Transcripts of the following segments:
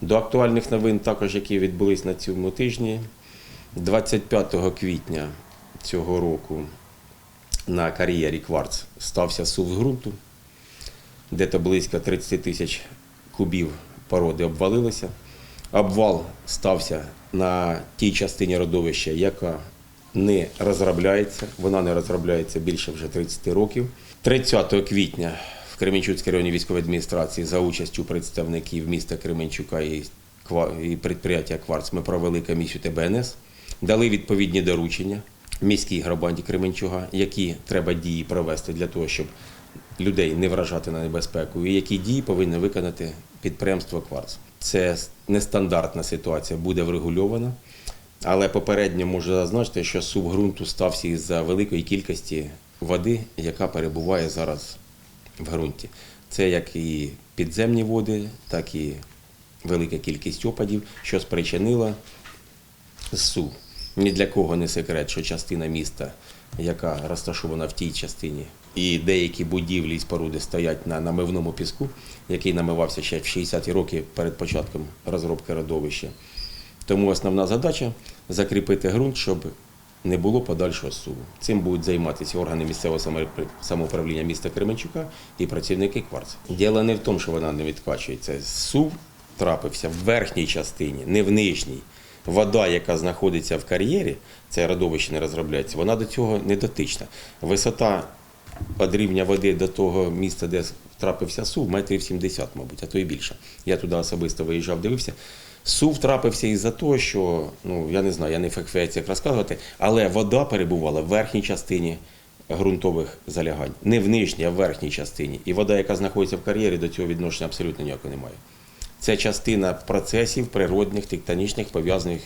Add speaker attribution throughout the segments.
Speaker 1: До актуальних новин, також які відбулись на цьому тижні, 25 квітня цього року на кар'єрі Кварц стався сув ґрунту, де то близько 30 тисяч кубів породи обвалилося. Обвал стався на тій частині родовища, яка не розробляється. Вона не розробляється більше вже 30 років. 30 квітня в Кременчуцькій районній військовій адміністрації за участю представників міста Кременчука і, і підприємства Кварц ми провели комісію ТБНС, дали відповідні доручення міській громаді Кременчуга, які треба дії провести для того, щоб людей не вражати на небезпеку, і які дії повинні виконати підприємство Кварц. Це нестандартна ситуація, буде врегульована. Але попередньо можу зазначити, що сув ґрунту стався із-за великої кількості води, яка перебуває зараз в ґрунті. Це як і підземні води, так і велика кількість опадів, що спричинила сув. Ні для кого не секрет, що частина міста, яка розташована в тій частині, і деякі будівлі і споруди стоять на намивному піску, який намивався ще в 60-ті роки перед початком розробки родовища. Тому основна задача закріпити ґрунт, щоб не було подальшого суву. Цим будуть займатися органи місцевого самоуправ- самоуправління міста Кременчука і працівники кварц. Діло не в тому, що вона не відкачується. Сув трапився в верхній частині, не в нижній. Вода, яка знаходиться в кар'єрі, це родовище не розробляється, вона до цього не дотична. Висота від рівня води до того місця, де трапився сув, метрів 70, мабуть, а то і більше. Я туди особисто виїжджав, дивився. Сув трапився із-за того, що ну я не знаю, я не фахівець як розказувати, але вода перебувала в верхній частині ґрунтових залягань, не в нижній, а в верхній частині. І вода, яка знаходиться в кар'єрі, до цього відношення абсолютно ніякого немає. Це частина процесів природних, тектонічних, пов'язаних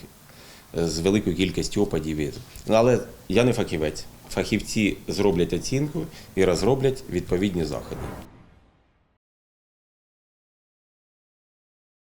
Speaker 1: з великою кількістю опадів. Ну, Але я не фахівець. Фахівці зроблять оцінку і розроблять відповідні заходи.